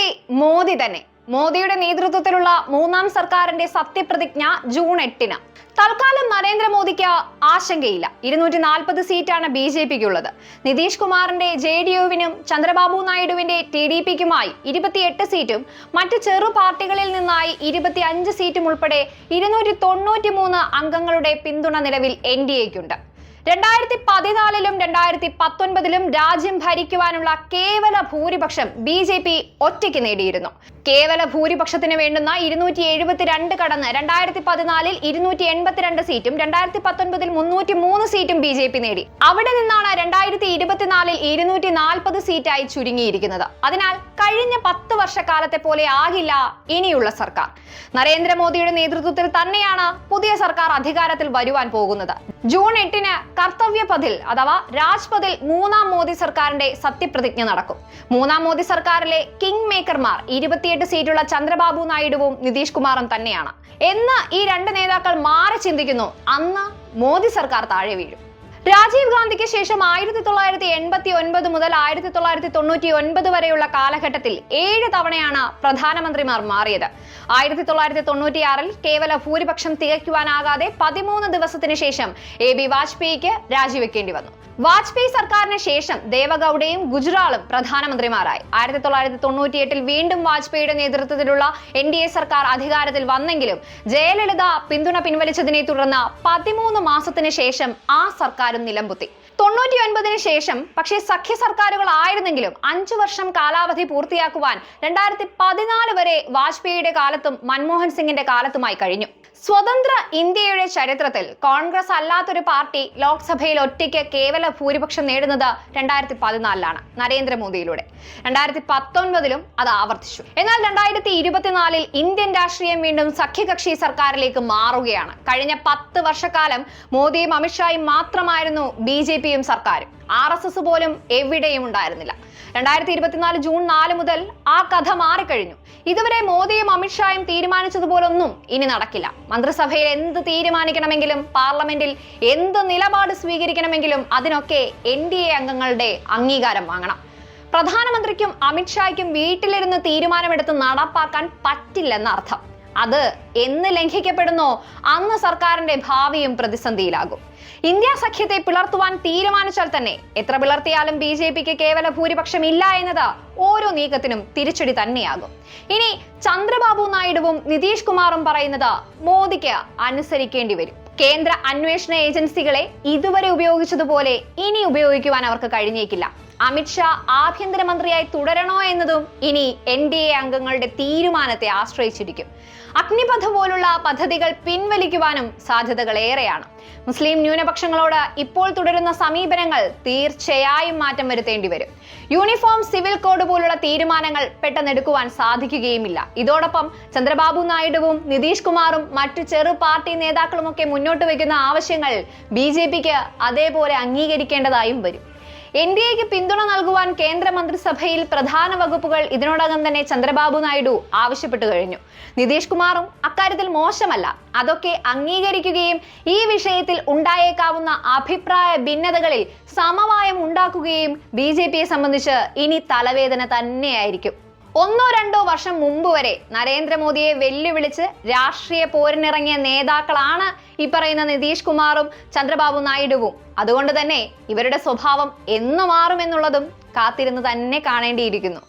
പ്രധാനമന്ത്രി മോദി തന്നെ. മോദിയുടെ നേതൃത്വത്തിലുള്ള മൂന്നാം സർക്കാരിന്റെ സത്യപ്രതിജ്ഞ ജൂൺ എട്ടിന്. തൽക്കാലം നരേന്ദ്രമോദിക്ക് ആശങ്കയില്ല. ഇരുന്നൂറ്റി നാൽപ്പത് സീറ്റാണ് ബി ജെ പിക്ക് ഉള്ളത് നിതീഷ് കുമാറിന്റെ ജെ ഡി യുവിനും ചന്ദ്രബാബു നായിഡുവിന്റെ ടി ഡി പിക്കുമായി ഇരുപത്തിയെട്ട് സീറ്റും മറ്റ് ചെറു പാർട്ടികളിൽ നിന്നായി ഇരുപത്തി അഞ്ച് സീറ്റും ഉൾപ്പെടെ ഇരുന്നൂറ്റി തൊണ്ണൂറ്റി മൂന്ന് അംഗങ്ങളുടെ പിന്തുണ നിലവിൽ എൻ ഡി എക്കുണ്ട് രണ്ടായിരത്തി പതിനാലിലും രണ്ടായിരത്തി പത്തൊൻപതിലും രാജ്യം ഭരിക്കുവാനുള്ള കേവല ഭൂരിപക്ഷം ബി ജെ പി ഒറ്റയ്ക്ക് നേടിയിരുന്നു. കേവല ഭൂരിപക്ഷത്തിന് വേണ്ടുന്ന ഇരുന്നൂറ്റി എഴുപത്തിരണ്ട് കടന്ന് രണ്ടായിരത്തി പതിനാലിൽ ഇരുന്നൂറ്റി എൺപത്തിരണ്ട് സീറ്റും രണ്ടായിരത്തി പത്തൊൻപതിൽ മുന്നൂറ്റി മൂന്ന് സീറ്റും ബി ജെ പി നേടി. അവിടെ നിന്നാണ് രണ്ടായിരത്തി ഇരുപത്തിനാലിൽ ഇരുന്നൂറ്റി നാൽപ്പത് സീറ്റായി ചുരുങ്ങിയിരിക്കുന്നത്. അതിനാൽ കഴിഞ്ഞ പത്ത് വർഷക്കാലത്തെ പോലെ ആകില്ല ഇനിയുള്ള സർക്കാർ. നരേന്ദ്രമോദിയുടെ നേതൃത്വത്തിൽ തന്നെയാണ് പുതിയ സർക്കാർ അധികാരത്തിൽ വരുവാൻ പോകുന്നത്. ജൂൺ എട്ടിന് കർത്തവ്യപഥിൽ അഥവാ രാജ്പഥിൽ മൂന്നാം മോദി സർക്കാരിന്റെ സത്യപ്രതിജ്ഞ നടക്കും. മൂന്നാം മോദി സർക്കാരിലെ കിങ് മേക്കർമാർ ഇരുപത്തിയെട്ട് സീറ്റുള്ള ചന്ദ്രബാബു നായിഡുവും നിതീഷ് കുമാറും തന്നെയാണ്. എന്ന് ഈ രണ്ട് നേതാക്കൾ മാറി ചിന്തിക്കുന്നു. അന്ന് മോദി സർക്കാർ താഴെ വീഴും. രാജീവ് ഗാന്ധിക്ക് ശേഷം ആയിരത്തി തൊള്ളായിരത്തി എൺപത്തി ഒൻപത് മുതൽ ആയിരത്തി തൊള്ളായിരത്തി തൊണ്ണൂറ്റി ഒൻപത് വരെയുള്ള കാലഘട്ടത്തിൽ ഏഴ് തവണയാണ് പ്രധാനമന്ത്രിമാർ മാറിയത്. ആയിരത്തി തൊള്ളായിരത്തി തൊണ്ണൂറ്റിയാറിൽ കേവല ഭൂരിപക്ഷം തികയ്ക്കുവാനാകാതെ പതിമൂന്ന് ദിവസത്തിന് ശേഷം എ ബി വാജ്പേയിക്ക് രാജിവെക്കേണ്ടി വന്നു. വാജ്പേയി സർക്കാരിന് ശേഷം ദേവഗൌഡയും ഗുജറാളും പ്രധാനമന്ത്രിമാരായി. ആയിരത്തി തൊള്ളായിരത്തി തൊണ്ണൂറ്റിയെട്ടിൽ വീണ്ടും വാജ്പേയിയുടെ നേതൃത്വത്തിലുള്ള എൻ ഡി എ സർക്കാർ അധികാരത്തിൽ വന്നെങ്കിലും ജയലളിത പിന്തുണ പിൻവലിച്ചതിനെ തുടർന്ന് പതിമൂന്ന് മാസത്തിന് ശേഷം ആ സർക്കാരും നിലംപൊത്തി. തൊണ്ണൂറ്റി ഒൻപതിന് ശേഷം പക്ഷേ സഖ്യ സർക്കാരുകൾ ആയിരുന്നെങ്കിലും അഞ്ചു വർഷം കാലാവധി പൂർത്തിയാക്കുവാൻ രണ്ടായിരത്തി പതിനാല് വരെ വാജ്പേയിയുടെ കാലത്തും മൻമോഹൻ സിംഗിന്റെ കാലത്തുമായി കഴിഞ്ഞു. സ്വതന്ത്ര ഇന്ത്യയുടെ ചരിത്രത്തിൽ കോൺഗ്രസ് അല്ലാത്തൊരു പാർട്ടി ലോക്സഭയിൽ ഒറ്റയ്ക്ക് കേവല ഭൂരിപക്ഷം നേടുന്നത് രണ്ടായിരത്തി പതിനാലിലാണ് നരേന്ദ്രമോദിയിലൂടെ. രണ്ടായിരത്തി പത്തൊൻപതിലും അത് ആവർത്തിച്ചു. എന്നാൽ രണ്ടായിരത്തി ഇരുപത്തിനാലിൽ ഇന്ത്യൻ രാഷ്ട്രീയം വീണ്ടും സഖ്യകക്ഷി സർക്കാരിലേക്ക് മാറുകയാണ്. കഴിഞ്ഞ പത്ത് വർഷക്കാലം മോദിയും അമിത്ഷായും മാത്രമായിരുന്നു ബി ജെ പിയും സർക്കാരും. ആർ എസ് എസ് പോലും എവിടെയും ഉണ്ടായിരുന്നില്ല. രണ്ടായിരത്തി ഇരുപത്തിനാല് ജൂൺ നാല് മുതൽ ആ കഥ മാറിക്കഴിഞ്ഞു. ഇതുവരെ മോദിയും അമിത്ഷായും തീരുമാനിച്ചതുപോലൊന്നും ഇനി നടക്കില്ല. മന്ത്രിസഭയിൽ എന്ത് തീരുമാനിക്കണമെങ്കിലും പാർലമെന്റിൽ എന്ത് നിലപാട് സ്വീകരിക്കണമെങ്കിലും അതിനൊക്കെ എൻ ഡി എ അംഗങ്ങളുടെ അംഗീകാരം വാങ്ങണം. പ്രധാനമന്ത്രിക്കും അമിത്ഷായ്ക്കും വീട്ടിലിരുന്ന് തീരുമാനമെടുത്ത് നടപ്പാക്കാൻ പറ്റില്ലെന്ന അർത്ഥം അത് എന്ന് ലംഘിക്കപ്പെടുന്നോ. അന്ന് സർക്കാരിന്റെ ഭാവിയും പ്രതിസന്ധിയിലാകും. ഇന്ത്യ സഖ്യത്തെ പിളർത്തുവാൻ തീരുമാനിച്ചാൽ തന്നെ എത്ര പിളർത്തിയാലും ബി ജെ പിക്ക് കേവല ഭൂരിപക്ഷം ഇല്ല എന്നത് ഓരോ നീക്കത്തിനും തിരിച്ചടി തന്നെയാകും. ഇനി ചന്ദ്രബാബു നായിഡുവും നിതീഷ് കുമാറും പറയുന്നത് മോദിക്ക് അനുസരിക്കേണ്ടി വരും. കേന്ദ്ര അന്വേഷണ ഏജൻസികളെ ഇതുവരെ ഉപയോഗിച്ചതുപോലെ ഇനി ഉപയോഗിക്കുവാൻ അവർക്ക് കഴിഞ്ഞേക്കില്ല. അമിത്ഷാ ആഭ്യന്തരമന്ത്രിയായി തുടരണോ എന്നതും ഇനി എൻ ഡി എ അംഗങ്ങളുടെ തീരുമാനത്തെ ആശ്രയിച്ചിരിക്കും. അഗ്നിപഥ പോലുള്ള പദ്ധതികൾ പിൻവലിക്കുവാനും സാധ്യതകൾ ഏറെയാണ് മുസ്ലിം ന്യൂനപക്ഷങ്ങളോട് ഇപ്പോൾ തുടരുന്ന സമീപനങ്ങൾ തീർച്ചയായും മാറ്റം വരുത്തേണ്ടി വരും. യൂണിഫോം സിവിൽ കോഡ് പോലുള്ള തീരുമാനങ്ങൾ പെട്ടെന്ന് എടുക്കുവാൻ സാധിക്കുകയുമില്ല. ഇതോടൊപ്പം ചന്ദ്രബാബു നായിഡുവും നിതീഷ് കുമാറും മറ്റു ചെറു പാർട്ടി നേതാക്കളുമൊക്കെ മുന്നോട്ട് വയ്ക്കുന്ന ആവശ്യങ്ങൾ ബി ജെ പിക്ക് അതേപോലെ അംഗീകരിക്കേണ്ടതായും വരും. എൻ ഡി എക്ക് പിന്തുണ നൽകുവാൻ കേന്ദ്ര മന്ത്രിസഭയിൽ പ്രധാന വകുപ്പുകൾ ഇതിനോടകം തന്നെ ചന്ദ്രബാബു നായിഡു ആവശ്യപ്പെട്ടു കഴിഞ്ഞു. നിതീഷ് കുമാറും അക്കാര്യത്തിൽ മോശമല്ല. അതൊക്കെ അംഗീകരിക്കുകയും ഈ വിഷയത്തിൽ ഉണ്ടായേക്കാവുന്ന അഭിപ്രായ ഭിന്നതകളിൽ സമവായം ഉണ്ടാക്കുകയും ബി ജെ പിയെ സംബന്ധിച്ച് ഇനി തലവേദന തന്നെയായിരിക്കും. ഒന്നോ രണ്ടോ വർഷം മുമ്പ് വരെ നരേന്ദ്രമോദിയെ വെല്ലുവിളിച്ച് രാഷ്ട്രീയ പോരിനിറങ്ങിയ നേതാക്കളാണ് ഈ പറയുന്ന നിതീഷ് കുമാറും ചന്ദ്രബാബു നായിഡുവും. അതുകൊണ്ട് തന്നെ ഇവരുടെ സ്വഭാവം എന്ന് മാറുമെന്നുള്ളതും കാത്തിരുന്ന് തന്നെ കാണേണ്ടിയിരിക്കുന്നു.